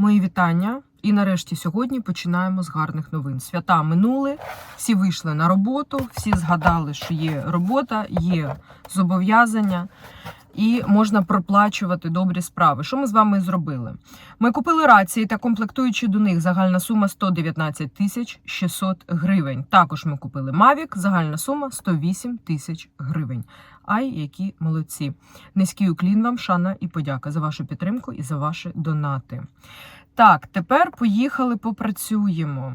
Мої вітання. І нарешті сьогодні починаємо з гарних новин. Свята минули, всі вийшли на роботу, всі згадали, що є робота, є зобов'язання і можна проплачувати добрі справи. Що ми з вами зробили? Ми купили рації та комплектуючи до них загальна сума 119 тисяч 600 гривень. Також ми купили Mavic, загальна сума 108 тисяч гривень. Ай, які молодці! Низький уклін вам, шана і подяка за вашу підтримку і за ваші донати. Так, тепер поїхали попрацюємо.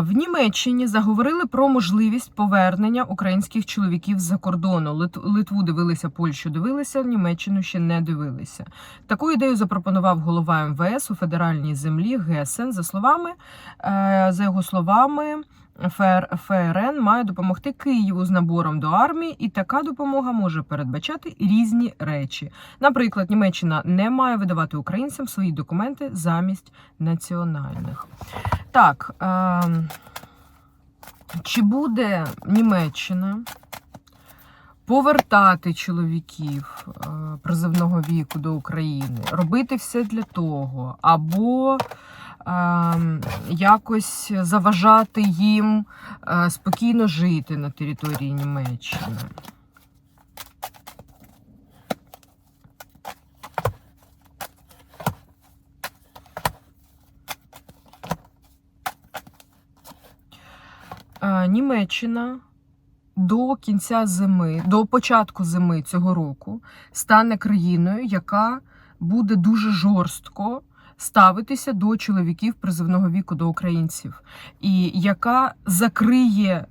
В Німеччині заговорили про можливість повернення українських чоловіків з-за кордону. Литву дивилися, Польщу дивилися, Німеччину ще не дивилися. Таку ідею запропонував голова МВС у федеральній землі Гесен. За словами, е, за його словами, ФР, ФРН має допомогти Києву з набором до армії, і така допомога може передбачати різні речі. Наприклад, Німеччина не має видавати українцям свої документи замість національних. Так, е, чи буде Німеччина повертати чоловіків е, призивного віку до України, робити все для того, або якось заважати їм е, спокійно жити на території Німеччини? Е, Німеччина до кінця зими, до початку зими цього року стане країною, яка буде дуже жорстко ставитися до чоловіків призивного віку, до українців, і яка закриє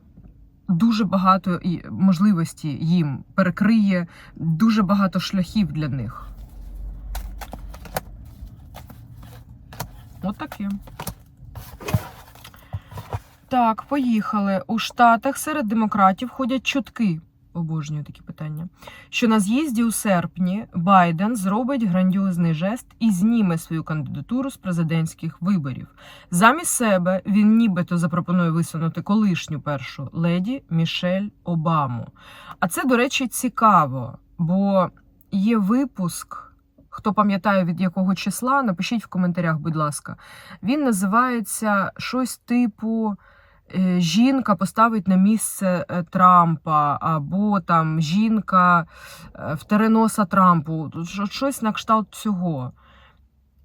дуже багато і- можливостей їм, перекриє дуже багато шляхів для них. Отаке. Так, поїхали. У Штатах серед демократів ходять чутки. Обожнюю такі питання. Що на з'їзді у серпні Байден зробить грандіозний жест і зніме свою кандидатуру з президентських виборів. Замість себе він нібито запропонує висунути колишню першу леді Мішель Обаму. А це, до речі, цікаво, бо є випуск. Хто пам'ятає від якого числа, напишіть в коментарях, будь ласка. Він називається щось типу Жінка поставить на місце е, Трампа, або там жінка е, втере носа Трампу. Щось на кшталт цього.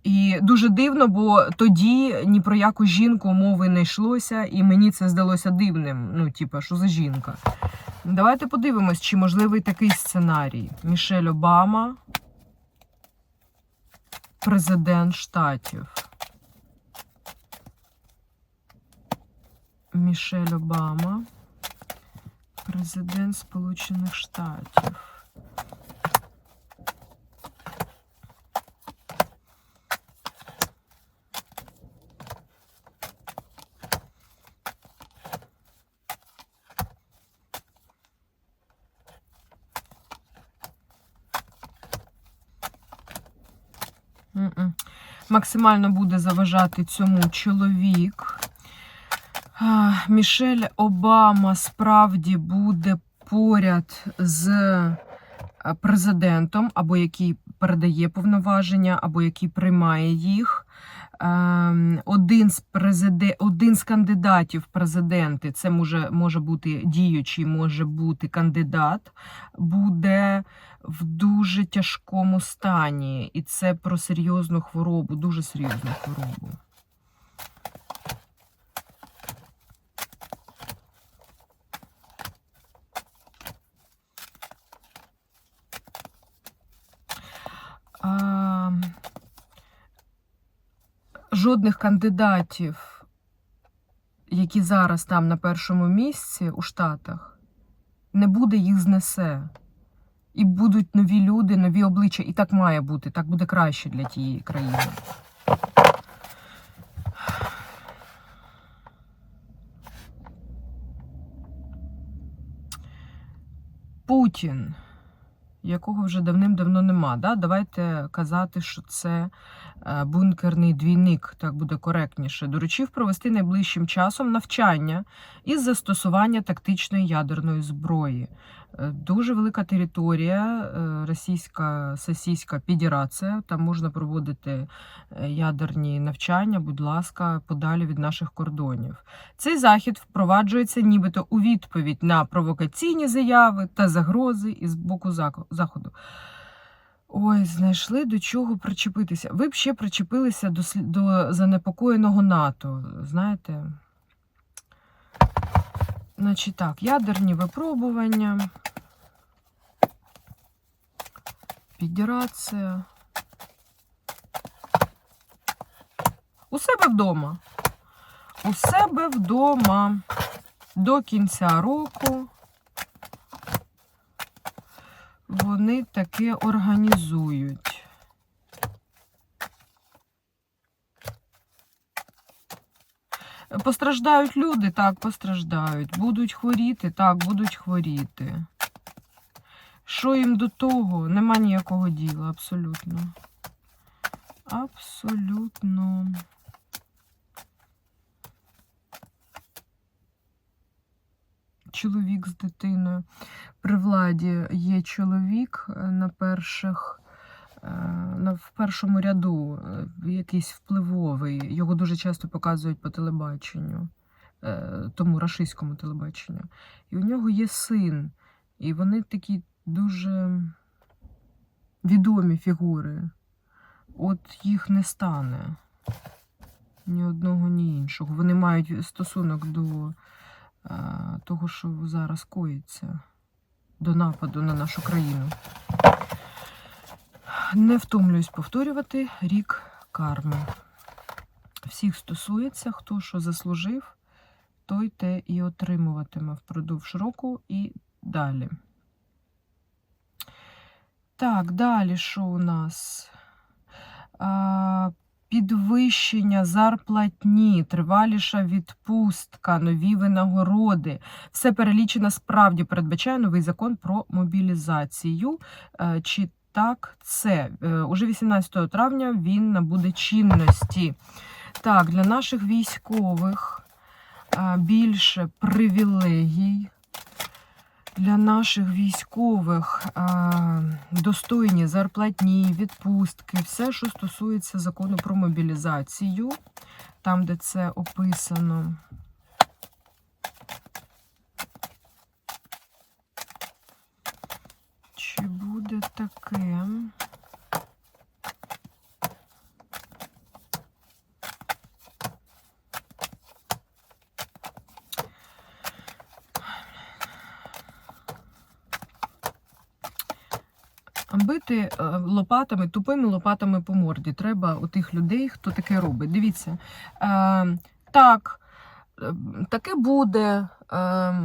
І дуже дивно, бо тоді ні про яку жінку мови не йшлося, і мені це здалося дивним. Ну, типа, що за жінка? Давайте подивимось, чи можливий такий сценарій. Мішель Обама, президент штатів. Мішель Обама, президент Сполучених Штатів. Максимально буде заважати цьому чоловік. Мішель Обама справді буде поряд з е, президентом, або який передає повноваження, або який приймає їх. Ем, Один з президе... один з кандидатів президенти, це може, може бути діючий, може бути кандидат, буде в дуже тяжкому стані. І це про серйозну хворобу, дуже серйозну хворобу. Жодних кандидатів, які зараз там на першому місці у Штатах, не буде, їх знесе. І будуть нові люди, нові обличчя. І так має бути, так буде краще для тієї країни. Путін, якого вже давним-давно нема. Да? Давайте казати, що це е, бункерний двійник, так буде коректніше. Доручив провести найближчим часом навчання із застосування тактичної ядерної зброї. Дуже велика територія, е, Російська Сосійська Федерація. Там можна проводити е, ядерні навчання, будь ласка, подалі від наших кордонів. Цей захід впроваджується нібито у відповідь на провокаційні заяви та загрози із боку заходу. Ой, знайшли до чого причепитися. Ви б ще причепилися до, до занепокоєного НАТО. Знаєте? Значить так, ядерні випробування. Федерація. У себе вдома. У себе вдома до кінця року вони таке організують. Постраждають люди, так, постраждають. Будуть хворіти, так, будуть хворіти. Що їм до того? Нема ніякого діла, абсолютно. Абсолютно. Чоловік з дитиною. При владі є чоловік е, на перших, в першому ряду, е, якийсь впливовий. Його дуже часто показують по телебаченню, е, тому рашистському телебаченню. І у нього є син. І вони такі дуже відомі фігури. От їх не стане ні одного, ні іншого. Вони мають стосунок до е, того, що зараз коїться, до нападу на нашу країну. Не втомлююсь повторювати рік карми. Всіх стосується, хто що заслужив, той те і отримуватиме впродовж року і далі. Так, далі що у нас? А, підвищення зарплатні, триваліша відпустка, нові винагороди. Все перелічено справді передбачає новий закон про мобілізацію. Е, Чи так це? Е, Уже 18 травня він набуде чинності. Так, для наших військових а, більше привілегій. Для наших військових а, достойні зарплатні, відпустки, все, що стосується закону про мобілізацію, там, де це описано. Чи буде таке? Бити е, лопатами, тупими лопатами по морді. Треба у тих людей, хто таке робить. Дивіться, е, так, е, таке буде, е,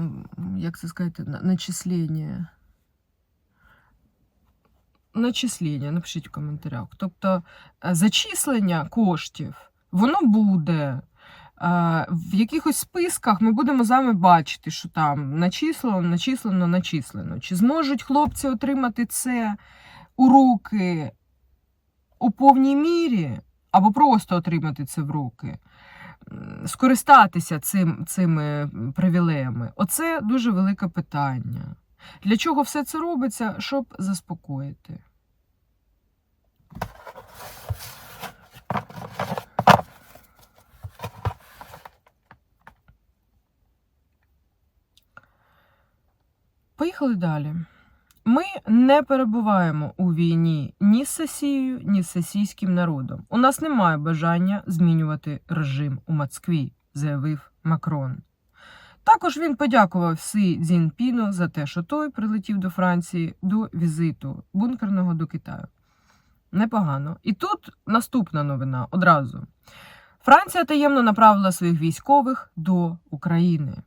як це сказати, на- начислення. Начислення, напишіть в коментарях. Тобто е, зачислення коштів, воно буде. Е, В якихось списках ми будемо з вами бачити, що там начислено, начислено, начислено. Чи зможуть хлопці отримати це у руки у повній мірі, або просто отримати це в руки, скористатися цим, цими привілеями? Оце дуже велике питання. Для чого все це робиться? Щоб заспокоїти. Поїхали далі. Ми не перебуваємо у війні ні з Росією, ні з російським народом. У нас немає бажання змінювати режим у Москві, заявив Макрон. Також він подякував Сі Цзіньпіну за те, що той прилетів до Франції до візиту бункерного до Китаю. Непогано. І тут наступна новина одразу. Франція таємно направила своїх військових до України.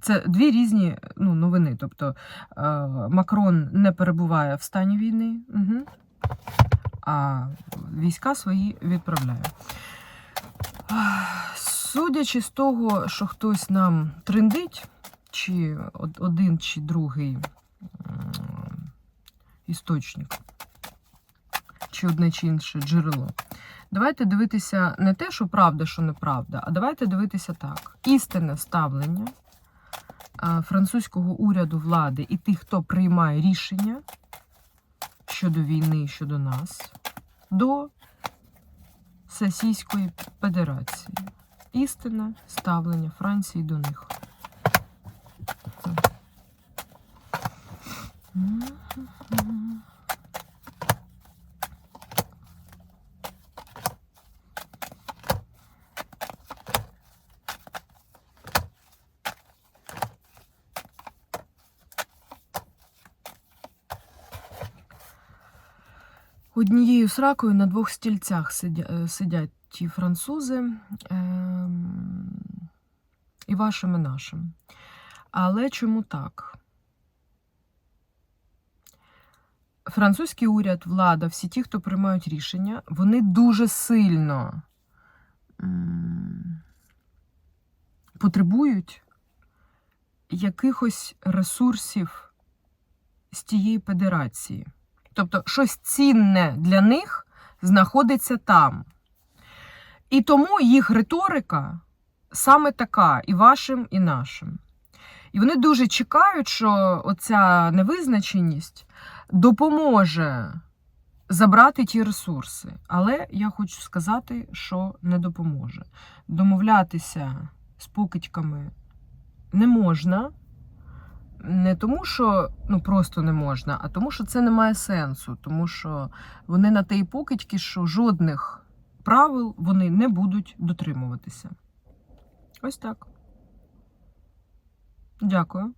Це дві різні ну, новини. Тобто е, Макрон не перебуває в стані війни, угу. а війська свої відправляє. Судячи з того, що хтось нам триндить, чи один, чи другий істочник, чи одне чи інше джерело. Давайте дивитися не те, що правда, що неправда, а давайте дивитися так: істинне ставлення французького уряду влади і тих, хто приймає рішення щодо війни, щодо нас, до Російської Федерації. Істинне ставлення Франції до них. Однією сракою на двох стільцях е, сидять ті французи, ем, вашим, і нашим. Але чому так? Французький уряд, влада, всі ті, хто приймають рішення, вони дуже сильно потребують якихось ресурсів з тієї федерації. Тобто щось цінне для них знаходиться там. І тому їх риторика саме така, і вашим, і нашим. І вони дуже чекають, що оця невизначеність допоможе забрати ті ресурси. Але я хочу сказати, що не допоможе. Домовлятися з покидьками не можна. Не тому, що ну просто не можна, а тому, що це не має сенсу, тому що вони на тій покидьки, що жодних правил вони не будуть дотримуватися. Ось так. Дякую.